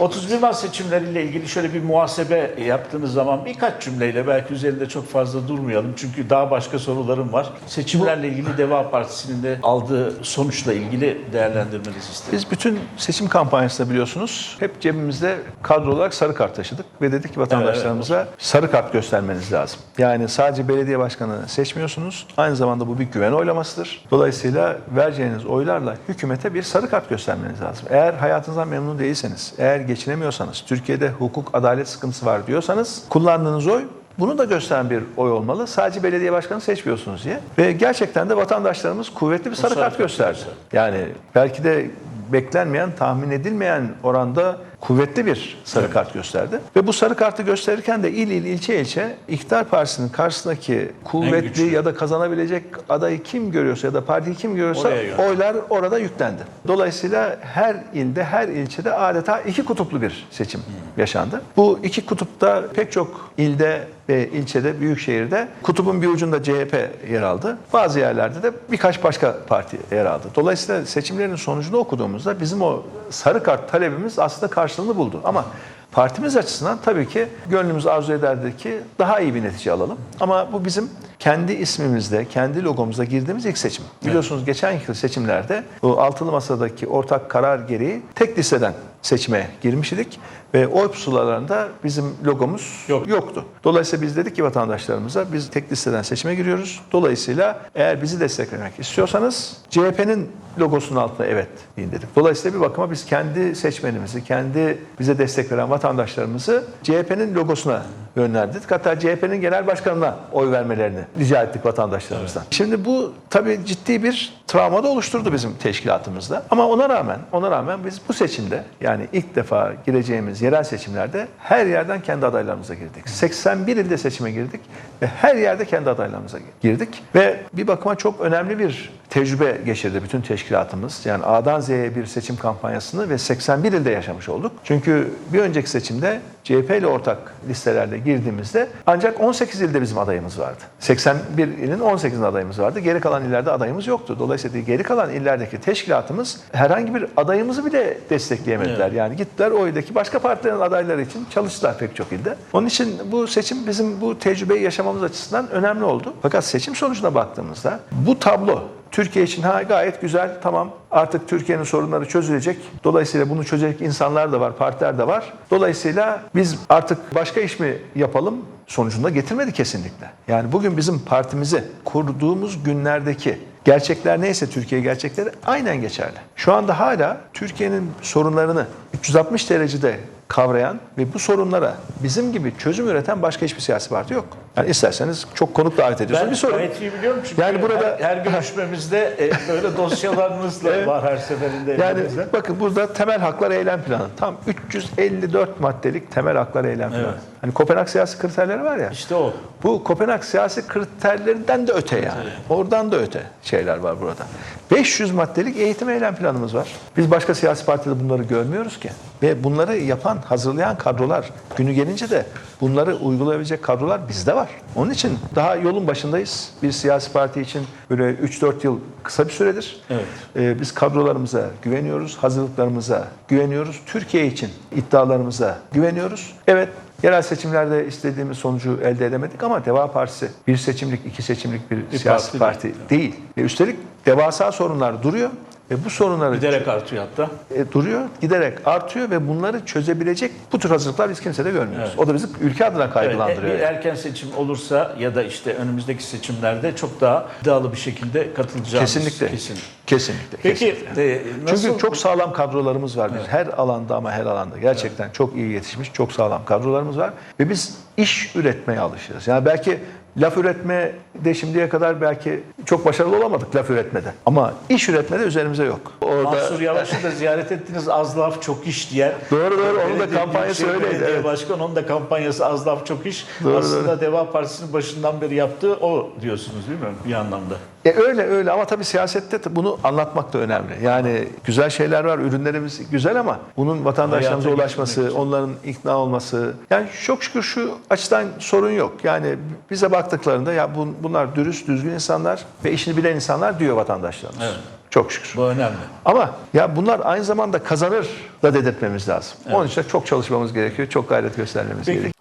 31 Mart seçimleriyle ilgili şöyle bir muhasebe yaptığınız zaman birkaç cümleyle belki üzerinde çok fazla durmayalım. Çünkü daha başka sorularım var. Seçimlerle ilgili Deva Partisi'nin de aldığı sonuçla ilgili değerlendirmenizi isterim. Biz bütün seçim kampanyasında biliyorsunuz hep cebimizde kadro olarak sarı kart taşıdık ve dedik ki vatandaşlarımıza sarı kart göstermeniz lazım. Yani sadece belediye başkanını seçmiyorsunuz. Aynı zamanda bu bir güven oylamasıdır. Dolayısıyla vereceğiniz oylarla hükümete bir sarı kart göstermeniz lazım. Eğer hayatınızdan memnun değilseniz, eğer geçinemiyorsanız, Türkiye'de hukuk, adalet sıkıntısı var diyorsanız kullandığınız oy bunu da gösteren bir oy olmalı. Sadece belediye başkanı seçmiyorsunuz diye. Ve gerçekten de vatandaşlarımız kuvvetli bir sarı kart gösterdi. Yani belki de beklenmeyen, tahmin edilmeyen oranda kuvvetli bir sarı kart gösterdi. Ve bu sarı kartı gösterirken de il il ilçe ilçe iktidar partisinin karşısındaki kuvvetli ya da kazanabilecek adayı kim görüyorsa ya da partiyi kim görüyorsa oylar orada yüklendi. Dolayısıyla her ilde, her ilçede adeta iki kutuplu bir seçim yaşandı. Bu iki kutupta pek çok ilde ve ilçede, büyük şehirde kutubun bir ucunda CHP yer aldı. Bazı yerlerde de birkaç başka parti yer aldı. Dolayısıyla seçimlerin sonucunu okuduğumuzda bizim o sarı kart talebimiz aslında karşılığını buldu. Ama partimiz açısından tabii ki gönlümüz arzu ederdi ki daha iyi bir netice alalım. Ama bu bizim kendi ismimizde, kendi logomuzda girdiğimiz ilk seçim. Biliyorsunuz geçen yıl seçimlerde bu altılı masadaki ortak karar gereği tek listeden seçime girmiştik ve oy pusulalarında bizim logomuz Yok. yoktu. Dolayısıyla biz dedik ki vatandaşlarımıza biz tek listeden seçime giriyoruz. Dolayısıyla eğer bizi desteklemek istiyorsanız CHP'nin logosunun altına evet deyin dedik. Dolayısıyla bir bakıma biz kendi seçmenimizi, kendi bize destek veren vatandaşlarımızı CHP'nin logosuna yönlendirdik. Hatta CHP'nin genel başkanına oy vermelerini rica ettik vatandaşlarımızdan. Şimdi bu tabii ciddi bir travma da oluşturdu bizim teşkilatımızda. Ama ona rağmen, ona rağmen biz bu seçimde yani ilk defa gireceğimiz yerel seçimlerde her yerden kendi adaylarımıza girdik. 81 ilde seçime girdik ve her yerde kendi adaylarımıza girdik. Ve bir bakıma çok önemli bir tecrübe geçirdi bütün teşkilatımız. Yani A'dan Z'ye bir seçim kampanyasını ve 81 ilde yaşamış olduk. Çünkü bir önceki seçimde CHP ile ortak listelerle girdiğimizde ancak 18 ilde bizim adayımız vardı. 81 ilin 18'inde adayımız vardı. Geri kalan illerde adayımız yoktu. Dolayısıyla geri kalan illerdeki teşkilatımız herhangi bir adayımızı bile destekleyemediler. Yani gittiler oydaki başka partilerin adayları için çalıştılar pek çok ilde. Onun için bu seçim bizim bu tecrübeyi yaşamamız açısından önemli oldu. Fakat seçim sonucuna baktığımızda bu tablo Türkiye için ha gayet güzel tamam artık Türkiye'nin sorunları çözülecek. Dolayısıyla bunu çözecek insanlar da var, partiler de var. Dolayısıyla biz artık başka iş mi yapalım sonucunda getirmedi kesinlikle. Yani bugün bizim partimizi kurduğumuz günlerdeki gerçekler neyse Türkiye gerçekleri aynen geçerli. Şu anda hala Türkiye'nin sorunlarını 360 derecede kavrayan ve bu sorunlara bizim gibi çözüm üreten başka hiçbir siyasi parti yok. Yani isterseniz çok konuk davet ediyorsunuz. Ben bir sorun. iyi biliyorum çünkü Yani burada- her, her görüşmemizde e, böyle dosyalarınızla var her seferinde. Yani elinizde. bakın burada temel haklar eylem planı. Tam 354 maddelik temel haklar eylem planı. Evet. Hani Kopenhag siyasi kriterleri var ya. İşte o. Bu Kopenhag siyasi kriterlerinden de öte yani. Oradan da öte şeyler var burada. 500 maddelik eğitim eylem planımız var. Biz başka siyasi partide bunları görmüyoruz ki. Ve bunları yapan, hazırlayan kadrolar günü gelince de bunları uygulayabilecek kadrolar bizde var. Onun için daha yolun başındayız. Bir siyasi parti için böyle 3-4 yıl kısa bir süredir. Evet. Ee, biz kadrolarımıza güveniyoruz, hazırlıklarımıza güveniyoruz. Türkiye için iddialarımıza güveniyoruz. Evet, yerel seçimlerde istediğimiz sonucu elde edemedik ama Deva Partisi bir seçimlik, iki seçimlik bir, siyasi parti parti, değil. Ve üstelik devasa sorunlar duruyor ve bu sorunları Giderek artıyor hatta. e, duruyor, giderek artıyor ve bunları çözebilecek bu tür hazırlıklar biz kimsede görmüyoruz. O da bizi ülke adına Evet, kaygılandırıyor. bir erken seçim olursa ya da işte önümüzdeki seçimlerde çok daha iddialı bir şekilde katılacağımız Kesinlikle. kesin. Kesinlikle. Peki kesinlikle. e, nasıl Çünkü çok sağlam kadrolarımız var. Biz her alanda ama her alanda gerçekten çok iyi yetişmiş, çok sağlam kadrolarımız var ve biz iş üretmeye alışırız. Yani belki laf üretme de şimdiye kadar belki çok başarılı olamadık laf üretmede. Ama iş üretmede üzerimize yok. Orada Mansur Yavaş'ı da ziyaret ettiniz az laf çok iş diye. Doğru, doğru. Onun da kampanyası Büyükşehir öyleydi, Belediye evet. Başkan onun da kampanyası az laf çok iş. Doğru, Aslında Deva Partisi'nin başından beri yaptığı o diyorsunuz değil mi bir anlamda? E öyle öyle ama tabii siyasette bunu anlatmak da önemli. Yani güzel şeyler var, ürünlerimiz güzel ama bunun vatandaşlarımıza ulaşması, onların ikna olması. Yani çok şükür şu açıdan sorun yok. Yani bize baktıklarında ya bun- bunlar dürüst, düzgün insanlar ve işini bilen insanlar diyor vatandaşlarımız. Evet. Çok şükür. Bu önemli. Ama ya bunlar aynı zamanda kazanır da dedirtmemiz lazım. Onun için de çok çalışmamız gerekiyor, çok gayret göstermemiz Peki. gerekiyor.